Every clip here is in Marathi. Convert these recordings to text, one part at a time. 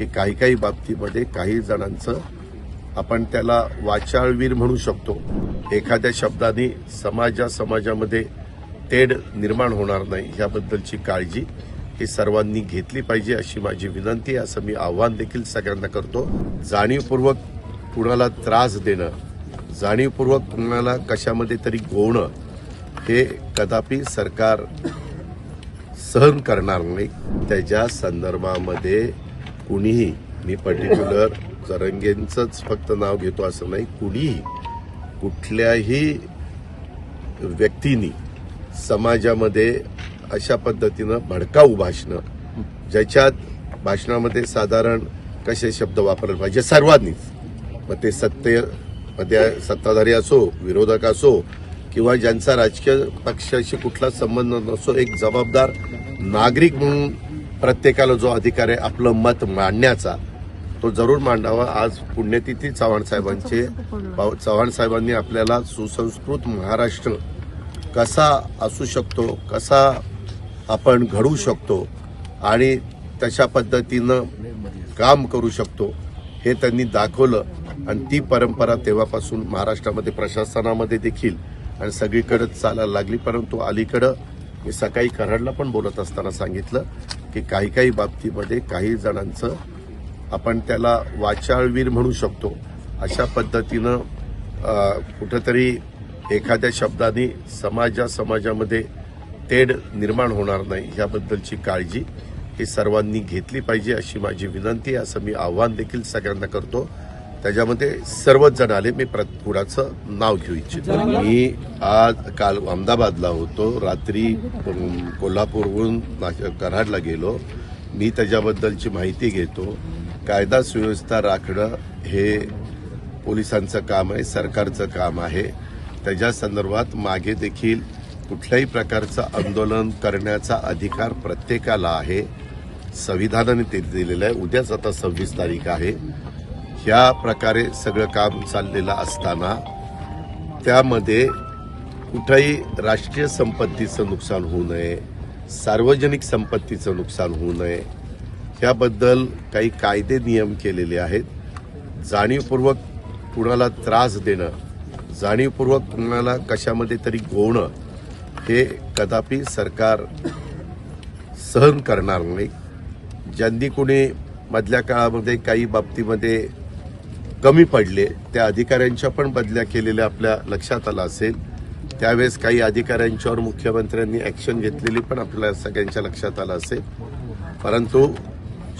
की काही काही बाबतीमध्ये काही जणांचं आपण त्याला वाचाळवीर म्हणू शकतो. एखाद्या शब्दाने समाजा समाजामध्ये तेढ निर्माण होणार नाही याबद्दलची काळजी ही सर्वांनी घेतली पाहिजे अशी माझी विनंती आहे असं मी आव्हान देखील सगळ्यांना करतो. जाणीवपूर्वक कुणाला त्रास देणं जाणीवपूर्वक कुणाला कशामध्ये तरी गोवणं हे कदापि सरकार सहन करणार नाही. त्याच्या संदर्भामध्ये कुणीही मी पर्टिक्युलर जरंगेंचंच फक्त नाव घेतो असं नाही कुणीही कुठल्याही व्यक्तीनी समाजामध्ये अशा पद्धतीनं भडकाऊ भाषणं ज्याच्यात भाषणामध्ये साधारण कसे शब्द वापरले पाहिजे सर्वांनीच. मग ते सत्यमध्ये सत्ताधारी असो विरोधक असो किंवा ज्यांचा राजकीय पक्षाशी कुठला संबंध नसो एक जबाबदार नागरिक म्हणून प्रत्येकाला जो अधिकार आहे आपलं मत मांडण्याचा तो जरूर मांडावा. आज पुण्यतिथी चव्हाण साहेबांचे चव्हाण साहेबांनी आपल्याला सुसंस्कृत महाराष्ट्र कसा असू शकतो कसा आपण घडवू शकतो आणि तशा पद्धतीनं काम करू शकतो हे त्यांनी दाखवलं. आणि ती परंपरा तेव्हापासून महाराष्ट्रामध्ये प्रशासनामध्ये देखील आणि सगळीकडं चालायला लागली. परंतु अलीकडं मी सकाळी कराडला पण बोलत असताना सांगितलं की काही काही बाबतीमध्ये काही जणांचं आपण त्याला वाचाळवीर म्हणू शकतो. अशा पद्धतीनं कुठंतरी एखाद्या शब्दाने समाजा समाजामध्ये तेढ निर्माण होणार नाही याबद्दलची काळजी ही सर्वांनी घेतली पाहिजे अशी माझी विनंती आहे असं मी आव्हान देखील सगळ्यांना करतो. त्याच्यामध्ये सर्वच जण आले. मी कुणाचं नाव घेऊ इच्छितो. मी आज काल अहमदाबादला होतो. रात्री कोल्हापूरहून कराडला गेलो. मी त्याच्याबद्दलची माहिती घेतो. कायदा सुव्यवस्था राखणं हे पोलिसांचं काम आहे सरकारचं काम आहे. त्याच्या संदर्भात मागे देखील कुठल्याही प्रकारचं आंदोलन करण्याचा अधिकार प्रत्येकाला आहे. संविधानाने ते दिलेलं आहे. उद्याच आता सव्वीस तारीख आहे. ह्या प्रकारे सगळं काम चाललेलं असताना त्यामध्ये कुठंही राष्ट्रीय संपत्तीचं नुकसान होऊ नये सार्वजनिक संपत्तीचं नुकसान होऊ नये ह्याबद्दल काही कायदे नियम केलेले आहेत. जाणीवपूर्वक कुणाला त्रास देणं जाणीवपूर्वक कुणाला कशामध्ये तरी गोवणं हे कदापि सरकार सहन करणार नाही. ज्यांनी कुणी मधल्या काळामध्ये काही बाबतीमध्ये कमी पडले त्या अधिकाऱ्यांच्या पण बदल्या केलेल्या आपल्या लक्षात आलं असेल. त्यावेळेस काही अधिकाऱ्यांच्यावर मुख्यमंत्र्यांनी ॲक्शन घेतलेली पण आपल्या सगळ्यांच्या लक्षात आलं असेल. परंतु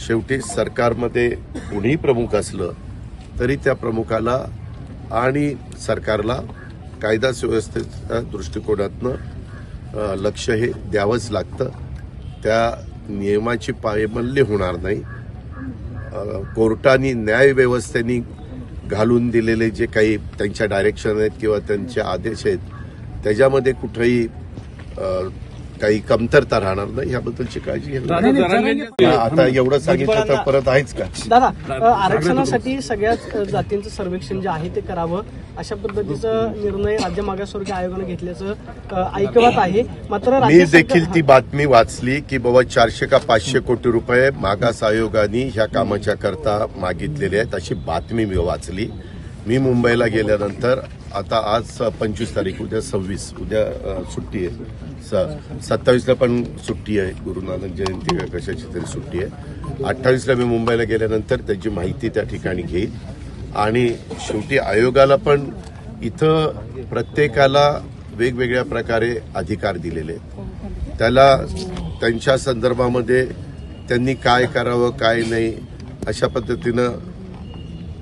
शेवटी सरकारमध्ये कुणीही प्रमुख असलं तरी त्या प्रमुखाला आणि सरकारला कायदा सुव्यवस्थेच्या दृष्टिकोनातनं लक्ष हे द्यावंच लागतं. त्या नियमाची पायमल्य होणार नाही. कोर्टानी न्यायव्यवस्थेनी घालून दिलेले जे काही त्यांच्या डायरेक्शन आहेत किंवा त्यांचे आदेश आहेत त्याच्यामध्ये कुठेही काही कमतरता राहणार नाही याबद्दलची काळजी घ्यावी लागेल. आता एवढं सांगितलं तर परत आहेच का? दादा आरक्षणासाठी सगळ्याच जातींचं सर्वेक्षण जे आहे ते करावं. अशा पद्धतीचा निर्णय राज्य मागासवर्गीय आयोगानं घेतल्याचं ऐकवत आहे. मात्र मी देखील ती बातमी वाचली की बाबा चारशे का पाचशे कोटी रुपये मागास आयोगाने ह्या कामाच्या करता मागितलेले आहेत अशी बातमी मी वाचली. मी मुंबईला गेल्यानंतर आता आज पंचवीस तारीख उद्या सव्वीस उद्या सुट्टी आहे. स सत्तावीसला पण सुट्टी आहे. गुरु नानक जयंती कशाची तरी सुट्टी आहे. अठ्ठावीसला मी मुंबईला गेल्यानंतर त्याची माहिती त्या ठिकाणी घेईल आणि शेवटी आयोगाला पण इथं प्रत्येकाला वेगवेगळ्या प्रकारे अधिकार दिलेले आहेत. त्याला त्यांच्या संदर्भामध्ये त्यांनी काय करावं काय नाही अशा पद्धतीनं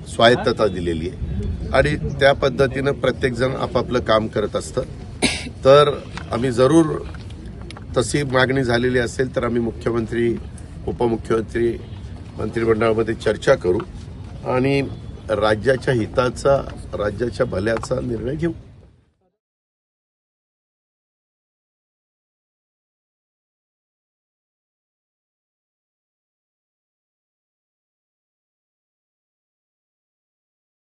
स्वायत्तता दिलेली आहे. आणि त्या पद्धतीनं प्रत्येकजण आपापलं काम करत असतं. तर आम्ही जरूर तशी मागणी झालेली असेल तर आम्ही मुख्यमंत्री उपमुख्यमंत्री मंत्रिमंडळामध्ये चर्चा करू आणि राज्याच्या हिताचा राज्याच्या भल्याचा निर्णय घेऊ.